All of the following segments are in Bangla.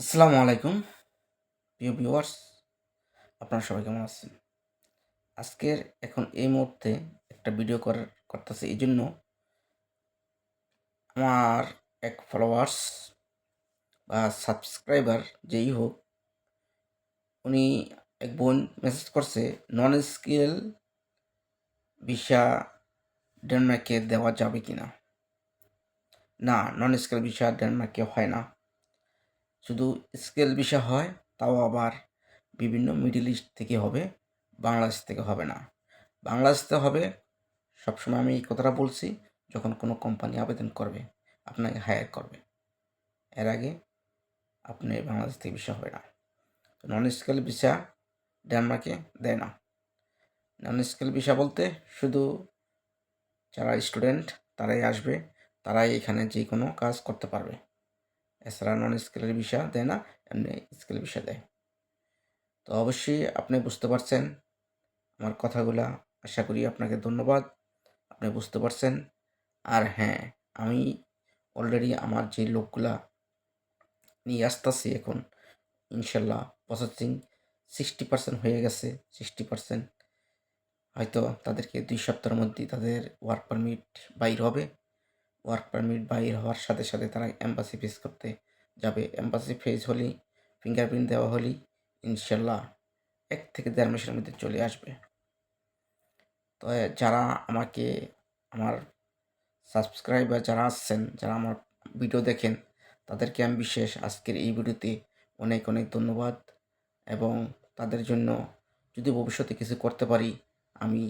আসসালামু আলাইকুম। প্রিয় ভিউয়ার্স, আপনারা সবাই কেমন আছেন? আজকের এখন এই মুহূর্তে একটা ভিডিও করার করতেছে। এই জন্য আমার এক ফলোয়ার্স বা সাবস্ক্রাইবার যেই হোক, উনি এক বোন মেসেজ করছে নন স্কিল ভিসা ডেনমার্কে দেওয়া যাবে কি না না নন স্কিল ভিসা ডেনমার্কে হয় না। শুধু স্কেল বিষয় হয়, তাও আবার বিভিন্ন মিডিল ইস্ট থেকে হবে, বাংলাদেশ থেকে হবে না। বাংলাদেশ হবে, সবসময় আমি এই কথাটা বলছি, যখন কোনো কোম্পানি আবেদন করবে, আপনাকে হায়ার করবে। এর আগে আপনি বাংলাদেশ থেকে ভিসা হবে না। নন স্কেল ভিসা ডেনমার্কে দেয় না। নন স্কেল ভিসা বলতে শুধু যারা স্টুডেন্ট তারাই আসবে, তারাই এখানে যে কোনো কাজ করতে পারবে। এছাড়া নন স্কেলের বিষয় দেয় না, এমনি স্কেলের বিষয় দেয়। তো অবশ্যই আপনি বুঝতে পারছেন আমার কথাগুলা। আশা করি আপনাকে ধন্যবাদ, আপনি বুঝতে পারছেন। আর হ্যাঁ আমি অলরেডি আমার যে লোকগুলা নিয়ে আসতেছি এখন, ইনশাল্লাহ প্রসেসিং সিক্সটি পার্সেন্ট হয়ে গেছে সিক্সটি পার্সেন্ট হয়তো তাদেরকে দুই সপ্তাহের মধ্যেই তাদের ওয়ার্ক পারমিট বাইর হবে। ওয়ার্ক পারমিট বাইর হওয়ার সাথে সাথে তারা এম্বাসি ফেস করতে যাবে। এম্বাসি ফেস হলেই ফিঙ্গারপ্রিন্ট দেওয়া হলেই ইনশাল্লাহ এক থেকে দেড় মাসের মধ্যে চলে আসবে। তো যারা আমাকে, আমার সাবস্ক্রাইবার যারা আসছেন যারা আমার ভিডিও দেখেন, তাদেরকে আমি বিশেষ আজকের এই ভিডিওতে অনেক অনেক ধন্যবাদ এবং তাদের জন্য যদি ভবিষ্যতে কিছু করতে পারি, আমি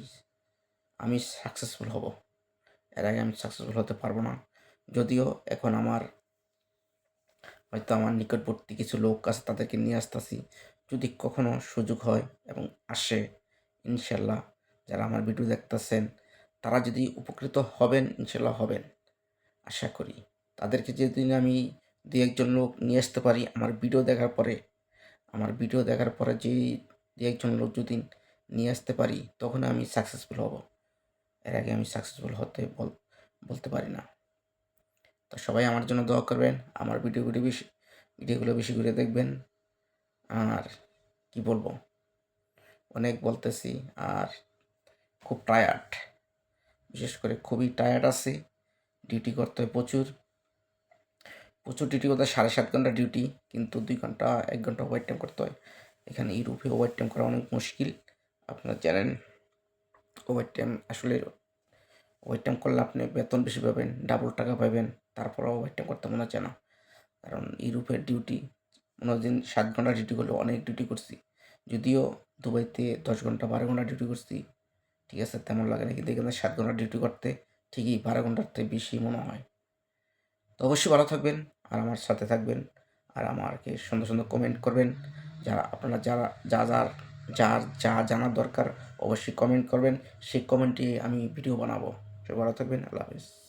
আমি সাকসেসফুল হব। এর আগে আমি সাকসেসফুল হতে পারব না। যদিও এখন আমার হয়তো আমার নিকটবর্তী কিছু লোক আছে তাদেরকে নিয়ে আসতেছি। যদি কখনো সুযোগ হয় এবং আসে, ইনশাল্লাহ যারা আমার ভিডিও দেখতেছেন, তারা যদি উপকৃত হবেন, ইনশাল্লাহ হবেন। আশা করি তাদেরকে যেদিন আমি দু একজন লোক নিয়ে আসতে পারি আমার ভিডিও দেখার পরে, আমার ভিডিও দেখার পরে যে দু একজন লোক যদি নিয়ে আসতে পারি, তখন আমি সাকসেসফুল হব। এর আগে আমি সাকসেসফুল হতে বল, বলতে পারি না। তো সবাই আমার জন্য দোয়া করবেন, আমার ভিডিওগুলি বেশি, ভিডিওগুলো বেশি করে দেখবেন। আর কি বলব? অনেক বলতেছি আর খুব টায়ার্ড বিশেষ করে খুবই টায়ার্ড আছি ডিউটি করতে হয় প্রচুর। প্রচুর ডিউটি করতে হয়, সাড়ে সাত ঘণ্টা ডিউটি কিন্তু দুই ঘণ্টা, এক ঘণ্টা ওভার টাইম করতে হয়। এখানে ইউরোপে ওভার টাইম করা অনেক মুশকিল। আপনারা জানেন ওভার টাইম আসলে ওভার টাইম করলে আপনি বেতন বেশি পাবেন ডাবল টাকা পাবেন, তারপরেও ওভার টাইম করতে মনে হচ্ছে না। কারণ ইউরোপের ডিউটি দিন সাত ঘণ্টা ডিউটি করলে অনেক ডিউটি করছি। যদিও দুবাইতে দশ ঘণ্টা বারো ঘণ্টা ডিউটি করছি, ঠিক আছে, তেমন লাগে না কিন্তু এখানে সাত ঘণ্টা ডিউটি করতে ঠিকই বারো ঘণ্টার থেকে বেশি মনে হয়। তো অবশ্যই ভালো থাকবেন, আর আমার সাথে থাকবেন, আর আমাকে সুন্দর সুন্দর কমেন্ট করবেন। যারা, আপনারা যারা, যা, যার যার, যা জানার দরকার, অবশ্যই কমেন্ট করবেন। সেই কমেন্টে আমি ভিডিও বানাবো। সবাই ভালো থাকবেন আল্লাহ হাফিজ